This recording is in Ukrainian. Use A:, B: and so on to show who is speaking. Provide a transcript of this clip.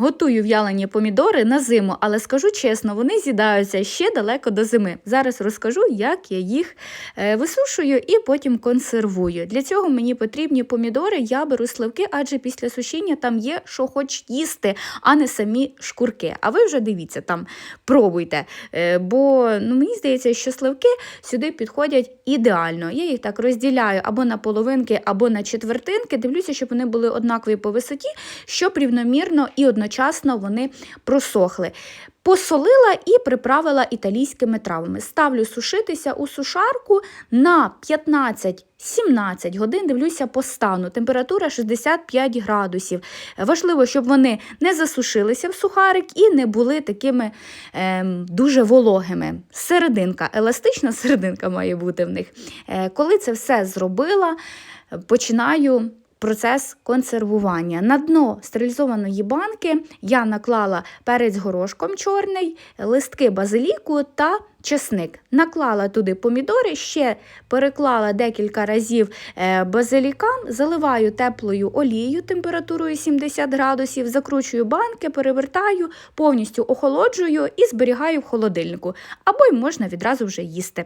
A: Готую в'ялені помідори на зиму, але скажу чесно, вони з'їдаються ще далеко до зими. Зараз розкажу, як я їх е, висушую і потім консервую. Для цього мені потрібні помідори, я беру сливки, адже після сушіння там є, що хоч їсти, а не самі шкурки. А ви вже дивіться там, пробуйте. Е, Бо ну, мені здається, що сливки сюди підходять ідеально. Я їх так розділяю або на половинки, або на четвертинки. Дивлюся, щоб вони були однакові по висоті, щоб рівномірно і одночасно вони просохли. Посолила і приправила італійськими травами. Ставлю сушитися у сушарку на 15-17 годин. Дивлюся по стану. Температура 65 градусів. Важливо, щоб вони не засушилися в сухарик і не були такими ем, дуже вологими. Серединка, еластична серединка має бути в них. Е, коли це все зробила, починаю процес консервування. На дно стерилізованої банки я наклала перець горошком чорний, листки базиліку та чесник. Наклала туди помідори, ще переклала декілька разів е, базилікам, заливаю теплою олією температурою 70 градусів, закручую банки, перевертаю, повністю охолоджую і зберігаю в холодильнику. Або й можна відразу вже їсти.